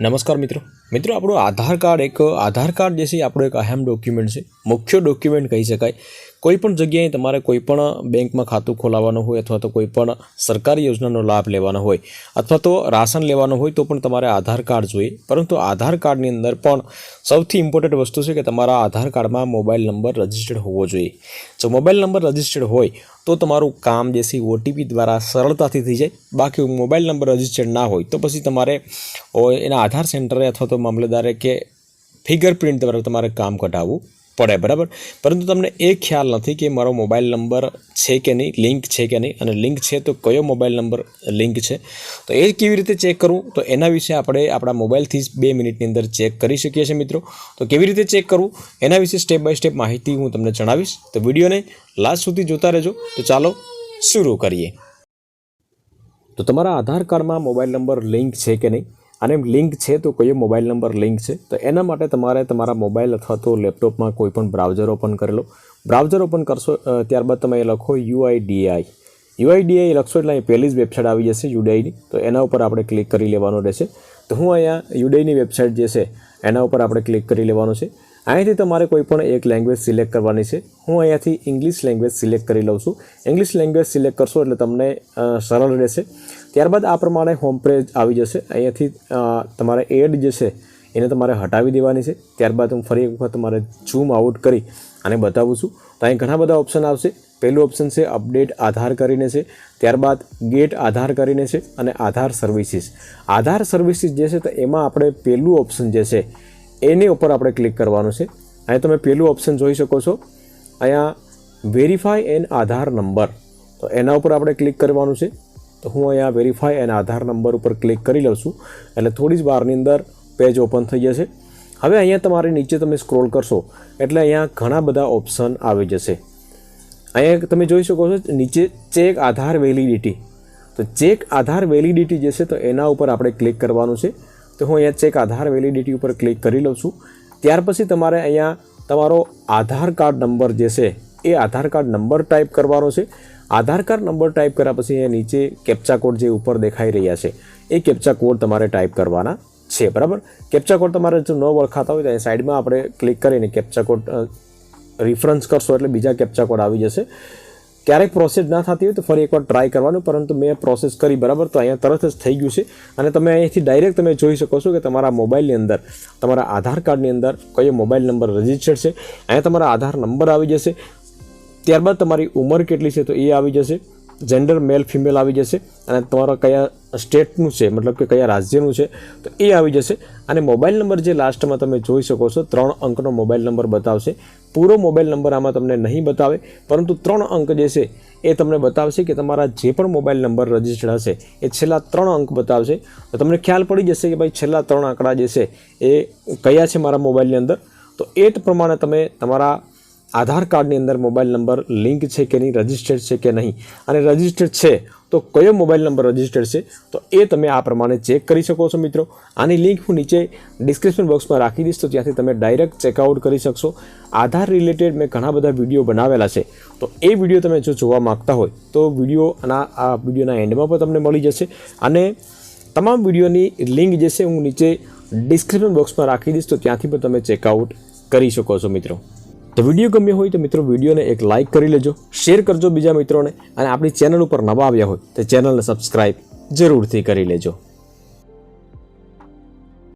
નમસ્કાર મિત્રો. મિત્રો, આપણું આધાર કાર્ડ એક, આધાર કાર્ડ જે છે આપણું એક અહેમ ડોક્યુમેન્ટ છે. મુખ્ય ડોક્યુમેન્ટ કહી શકાય. કોઈપણ જગ્યાએ તમારે કોઈપણ બેંકમાં ખાતું ખોલાવવાનું હોય અથવા તો કોઈપણ સરકારી યોજનાનો લાભ લેવાનો હોય અથવા તો રાશન લેવાનું હોય તો પણ તમારે આધાર કાર્ડ જોઈએ. પરંતુ આધાર કાર્ડની અંદર પણ સૌથી ઇમ્પોર્ટન્ટ વસ્તુ છે કે તમારા આધાર કાર્ડમાં મોબાઈલ નંબર રજિસ્ટર્ડ હોવો જોઈએ. જો મોબાઈલ નંબર રજિસ્ટર્ડ હોય તો તમારું કામ જે છે ઓટીપી દ્વારા સરળતાથી થઈ જાય. બાકી મોબાઈલ નંબર રજિસ્ટર્ડ ના હોય તો પછી તમારે એના આધાર સેન્ટરે અથવા તો મામલેદારે કે ફિંગરપ્રિન્ટ દ્વારા તમારે કામ કઢાવવું. પડે, બરાબર? પરંતુ તમને એ ખ્યાલ નથી કે મારો મોબાઈલ નંબર છે કે નહીં, લિંક છે કે નહીં? અને લિંક છે તો કયો મોબાઈલ નંબર લિંક છે? તો એ કેવી રીતે ચેક કરવું તો એના વિશે આપણે આપણા મોબાઈલથી જ બે મિનિટની અંદર ચેક કરી શકીએ છીએ મિત્રો. તો કેવી રીતે ચેક કરવું એના વિશે સ્ટેપ બાય સ્ટેપ માહિતી હું તમને જણાવીશ. તો વિડીયોને લાસ્ટ સુધી જોતા રહેજો. તો ચાલો શરૂ કરીએ. તો તમારા આધાર કાર્ડમાં મોબાઈલ નંબર લિંક છે કે નહીં? અને લિંક છે તો કયો મોબાઈલ નંબર લિંક છે. તો એના માટે તમારે તમારા મોબાઈલ અથવા તો લેપટોપમાં કોઈ પણ બ્રાઉઝર ઓપન કરેલો બ્રાઉઝર ઓપન કરશો ત્યારબાદ તમે લખો યુઆઈડીઆઈ યુઆઈડીઆઈ લખશો એટલે અહીં પહેલી જ વેબસાઇટ આવી જશે યુડીઆઈની તો એના ઉપર આપણે ક્લિક કરી લેવાનું રહેશે. તો હું અહીંયા યુડીઆઈની વેબસાઇટ જે છે, એના ઉપર આપણે ક્લિક કરી લેવાનું છે. અહીંયાથી તમારે કોઈ પણ એક લેંગ્વેજ સિલેક્ટ કરવાની છે. હું અહીંયાથી ઇંગ્લિશ લેંગ્વેજ સિલેક્ટ કરી લઉં છું. ઇંગ્લિશ લેંગ્વેજ સિલેક્ટ કરશો એટલે તમને સરળ રહેશે. ત્યારબાદ આ પ્રમાણે હોમ પેજ આવી જશે. અહીંયાથી તમારે એડ જે છે, એને તમારે હટાવી દેવાની છે. ત્યારબાદ હું ફરી એક વખત તમારે ઝૂમ આઉટ કરી અને બતાવું છું. તો અહીં ઘણા બધા ઓપ્શન આવશે. પહેલું ઓપ્શન છે અપડેટ આધાર કરીને છે. ત્યારબાદ ગેટ આધાર કરીને છે અને આધાર સર્વિસીસ આધાર સર્વિસીસ જે છે, તો એમાં આપણે પહેલું ઓપ્શન જે છે, એની ઉપર આપણે ક્લિક કરવાનું છે. અહીં તમે પહેલું ઓપ્શન જોઈ શકો છો. અહીંયા વેરીફાય એન આધાર નંબર તો એના ઉપર આપણે ક્લિક કરવાનું છે. તો હું અહીંયા વેરીફાઈ એન આધાર નંબર ઉપર ક્લિક કરી લઉં છું. એટલે થોડી જ વારની અંદર પેજ ઓપન થઈ જશે. હવે અહીંયા તમારે નીચે તમે સ્ક્રોલ કરશો, એટલે અહીંયા ઘણા બધા ઓપ્શન આવી જશે. અહીંયા તમે જોઈ શકો છો, નીચે ચેક આધાર વેલિડિટી તો ચેક આધાર વેલિડિટી જે છે, તો એના ઉપર આપણે ક્લિક કરવાનું છે. તો હું અહીંયા ચેક આધાર વેલિડિટી ઉપર ક્લિક કરી લઉં છું. ત્યાર પછી તમારે અહીંયા તમારો આધાર કાર્ડ નંબર જે છે એ આધાર કાર્ડ નંબર ટાઈપ કરવાનો છે. આધાર કાર્ડ નંબર ટાઈપ કર્યા પછી અહીંયા નીચે કેપ્ચા કોડ જે ઉપર દેખાઈ રહ્યા છે, એ કેપ્ચા કોડ તમારે ટાઈપ કરવાના છે, બરાબર? કેપ્ચા કોડ તમારે જો ન ઓળખાતા હોય તો એ સાઈડમાં આપણે ક્લિક કરીને કેપ્ચા કોડ રિફરન્સ કરશો એટલે બીજા કેપ્ચા કોડ આવી જશે. ક્યારેક પ્રોસેસ ના થતી હોય તો ફરી એકવાર ટ્રાય કરવાનું, પરંતુ મેં પ્રોસેસ કરી, બરાબર? તો અહીંયા તરત જ થઈ ગયું છે. અને તમે અહીંથી ડાયરેક્ટ તમે જોઈ શકો છો કે તમારા મોબાઈલની અંદર, તમારા આધાર કાર્ડની અંદર કયો મોબાઈલ નંબર રજિસ્ટર્ડ છે. અહીંયા તમારા આધાર નંબર આવી જશે. ત્યારબાદ તમારી ઉંમર કેટલી છે તો એ આવી જશે જેન્ડર મેલ ફિમેલ આવી જશે અને તમારા કયા સ્ટેટનું છે, મતલબ કે કયા રાજ્યનું છે, તો એ આવી જશે. અને મોબાઈલ નંબર જે લાસ્ટમાં તમે જોઈ શકો છો, ત્રણ અંકનો મોબાઈલ નંબર બતાવશે. પૂરો મોબાઈલ નંબર આમાં તમને નહીં બતાવે, પરંતુ ત્રણ અંક જે છે એ તમને બતાવશે કે તમારા જે પણ મોબાઈલ નંબર રજિસ્ટર્ડ હશે, એ છેલ્લા ત્રણ અંક બતાવશે. તો તમને ખ્યાલ પડી જશે કે ભાઈ છેલ્લા ત્રણ આંકડા જે છે એ કયા છે મારા મોબાઈલની અંદર. તો એ જ પ્રમાણે તમે તમારા આધાર કાર્ડની અંદર મોબાઈલ નંબર, લિંક છે કે નહીં, રજિસ્ટર્ડ છે કે નહીં? અને રજિસ્ટર્ડ છે તો કયો મોબાઈલ નંબર રજિસ્ટર્ડ છે? તો એ તમે આ પ્રમાણે ચેક કરી શકો છો મિત્રો. આની લિંક હું નીચે ડિસ્ક્રિપ્શન બોક્સમાં રાખી દઈશ, તો ત્યાંથી તમે ડાયરેક્ટ ચેકઆઉટ કરી શકશો. આધાર રિલેટેડ મેં ઘણા બધા વીડિયો બનાવેલા છે. તો એ વીડિયો તમે જો જોવા માગતા હોય, તો વીડિયો આના, આ વિડીયોના એન્ડમાં પણ તમને મળી જશે. અને તમામ વિડીયોની લિંક જે છે, હું નીચે ડિસ્ક્રિપ્શન બોક્સમાં રાખી દઈશ, તો ત્યાંથી પણ તમે ચેકઆઉટ કરી શકો છો મિત્રો. તો વીડિયો ગમ્યો હોય તો મિત્રો વિડીયોને એક લાઇક કરી લેજો શેર કરજો બીજા મિત્રોને અને આપણી ચેનલ ઉપર નવા આવ્યા હોય તો ચેનલને સબસ્ક્રાઈબ જરૂરથી કરી લેજો.